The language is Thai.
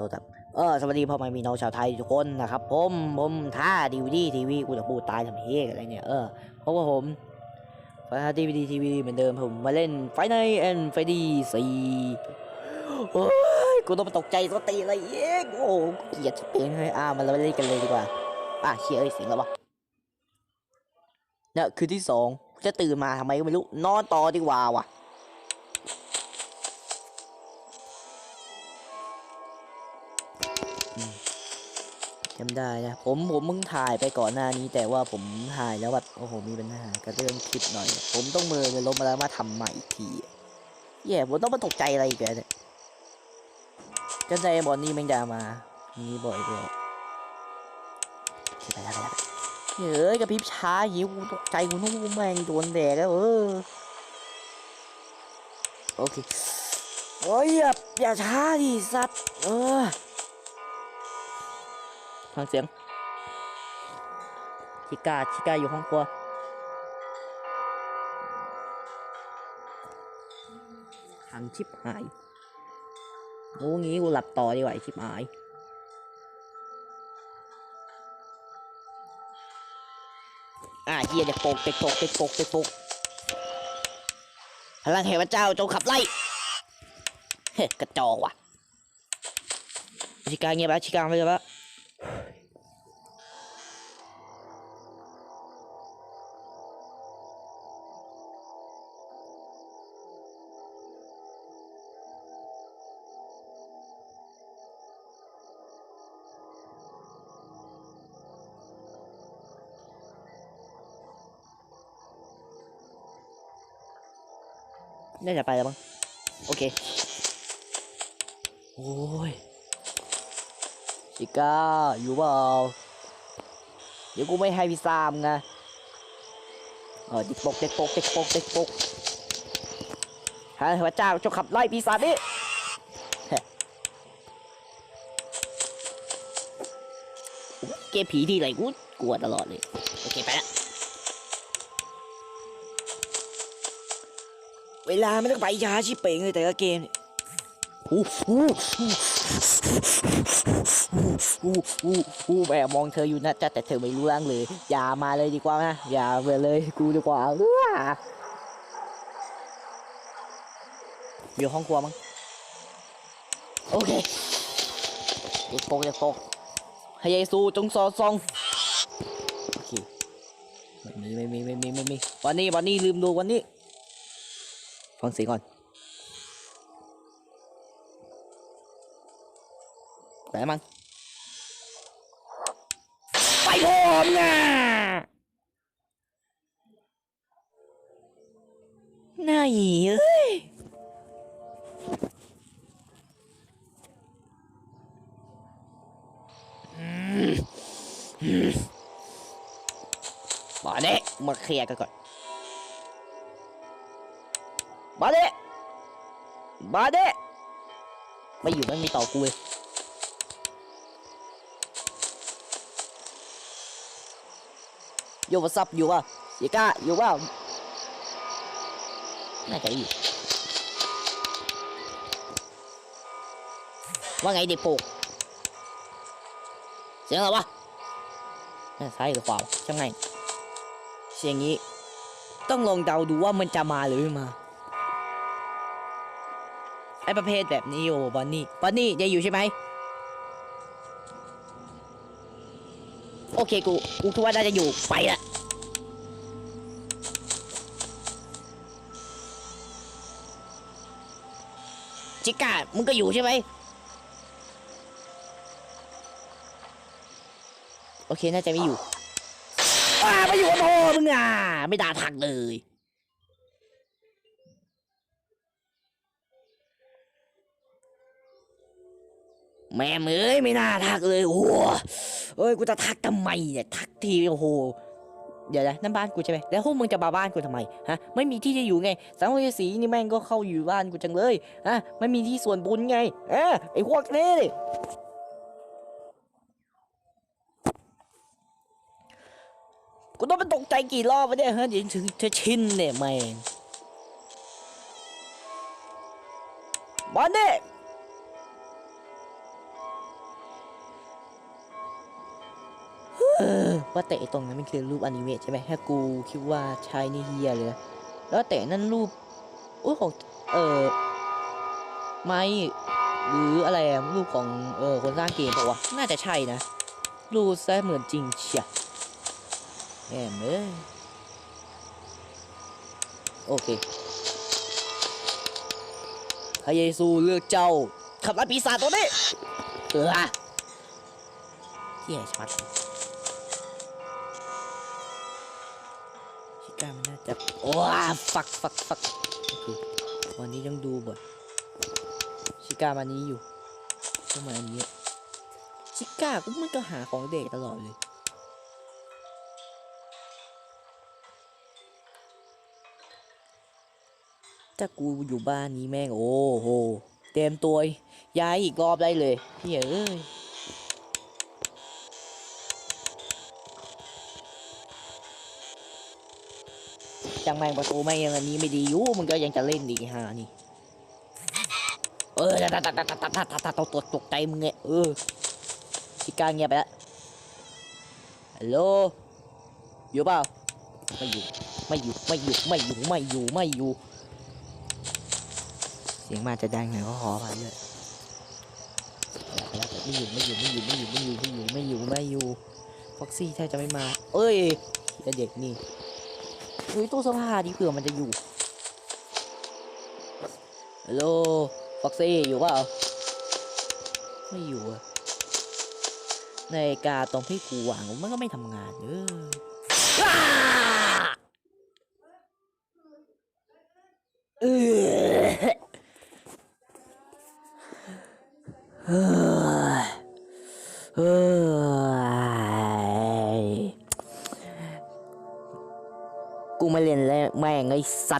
ทษครับเออสวัสดีพ่อแม่พี่น้องชาวไทยทุกคนนะครับผมผมท่าดีวีดีทีวีกูจะพูดตายทำเฮกอะไรเนี่ยเออเพราะว่าผมฟาดีวีดีทีวีเหมือนเดิมผมมาเล่นไฟในแอนไฟดีสี่โอ้ยกูต้องมาตกใจสติอะไรเองโอ้โหเกลียดชิบเองเลยอ่ามาเราเล่นกันเลยดีกว่าอะเชียร์เอ้ยเสียงแล้ววะเนี่ยคือที่สองจะตื่นมาทำไมก็ไม่รู้นอนต่อดีกว่าว่ะ จำได้นะ ผมผมมึงถ่ายไปก่อนหน้านี้ แต่ว่าผมถ่ายแล้วแบบโอ้โหมีปัญหากับเรื่องคลิปหน่อย ผมต้องมือเลยลบมาแล้วมาทำใหม่อีกทีแย่ผมต้องมาตกใจอะไรอีกแล้วเนี่ยจำใจบอลนี่แม่งดามามีบ่อยด้วยไปแล้วไปแล้วเฮ้ยกระพริบช้าหิวตกใจกูนึกว่าแม่งโดนแดกแล้วเออโอเคโอ้ยอย่าอย่าช้าดิสัตว์เออ ฟังเสียง ชิก้า ชิก้าอยู่ห้องครัว หังชิบหายงูงี้กูหลับต่อดีกว่าชิบหายอ่าเฮียเด็กโปกเด็กโปกเด็กโปกเด็กโปกพลังแห่งพระเจ้าจงขับไล่เฮ้ยกระจอกว่ะชิก้าเงียบแล้วชิก้าไม่เงียบแล้ว น่าจะไปแล้วมั้งโอเคโอ้ยชิก้าอยู่เปล่าเดี๋ยวกูไม่ให้พี่ซามไงเออเด็กปกเด็กปกเด็กปกเด็กปกฮะพระเจ้าจงขับไล่ปีศาจนี่เฮ้เกมผีที่ไหนกูกลัวตลอดเลย โอเค ไปละ เวลาไม่ต้องไปช้าชิบเป่งเลยแต่ละเกมเนี่ยอู้หูอู้หูอู้หูแบบมองเธออยู่นะจ๊ะแต่เธอไม่รู้เรื่องเลย อย่ามาเลยดีกว่านะ อย่าไปเลยกูดีกว่าอออยู่ห้องครัวมั้งโอเคเด็กโปกเด็กโปกให้เยซูจงสอดส่องโอเคไม่มีไม่มีไม่มีไม่มีวันนี้วันนี้ลืมดูวันนี้ ฟังเสียงก่อนไปมั้งไปพร้อมนะน่าหยีเอ้ยอืมอืมมาเด็กมาเคลียร์กันก่อน มาเด้มาเดไม่อยู่มันมีต่อกูเลยโยวัซับอยู่ป่ะยีก้าอยู่ป่ะน่าจะอยู่ว่าไงเด็กโปกเสียงอะไรวะน่าซ้ายหรือขวาวะช่างไงเสียงนี้ ต้องลองเดาดูว่ามันจะมาหรือไม่มา ไอ้ประเภทแบบนี้โอ้บอนนี่บอนนี่ยังอยู่ใช่ไหมโอเคกูกูคิดว่าน่าจะอยู่ไปละจิก้ามึงก็อยู่ใช่ไหมโอเคน่าจะไม่อยู่ว้าไม่อยู่กับพ่อมึงอะไม่ด่าทักเลย แม่เอ้ยไม่น่าทักเลยโอ้โหเอ้ยกูจะทักทำไมเนี่ยทักทีโอ้โหเดี๋ยวนะนั่นบ้านกูใช่ไหมแล้วพวกมึงจะมาบ้านกูทำไมฮะไม่มีที่จะอยู่ไงสังเวสีนี่แม่งก็เข้าอยู่บ้านกูจังเลยฮะไม่มีที่ส่วนบุญไงเออไอ้พวกนี้ดิกูต้องไปตกใจกี่รอบวะเนี่ยฮะเดี๋ยวถึงจะชินเนี่ยแม่งบอลเนี่ย เออว่าแต่ตรงนั้นมันคือรูปอนิเมะใช่ไหมถ้ากูคิดว่าใช่นี่เฮียเลยนะแล้วแต่นั่นรูปอุ้ของเออไม้หรืออะไรรูปของเออคนสร้างเกมปล่าวะน่าจะใช่นะรูปซะเหมือนจริงเชียแหมเอ้ยโอเคพระเยซูเลือกเจ้าขับไล่ปีศาจตัวนี้เออเที่ยชัด จะโอ้ฟักฟักฟักโอเควันนี้ยังดูบ่อยชิก้ามันนี้อยู่ทำไมอันนี้ชิก้าก็มันก็หาของเด็กตลอดเลยถ้ากูอยู่บ้านนี้แม่งโอ้โหเต็มตัวย้ายอีกรอบได้เลยพี่เอ้ย จังแมงประตูไม่ยังอันนี้ไม่ดีอยู่มันก็ยังจะเล่นอีฮะนี่ เออตัดตัดตัดตัดตัดตัดตัดตกตกใจมึงไงเออชิก้าเงียบไปแล้วฮัลโหลอยู่เปล่าไม่อยู่ไม่อยู่ไม่อยู่ไม่อยู่ไม่อยู่ไม่อยู่เสียงมาจะดังหน่อยก็ขอไปเลยไม่อยู่ไม่อยู่ไม่อยู่ไม่อยู่ไม่อยู่ไม่อยู่ไม่อยู่ไม่อยู่ฟ็อกซี่แทบจะไม่มา เอ้ยแต่เด็กนี่ เฮ้ยตู้เสื้อผ้าดิเผื่อมันจะอยู่ฮัลโหลฟ็อกซี่อยู่เปล่าไม่อยู่อะในกาตรงที่กูวางมันก็ไม่ทำงานเออเออ สัตว์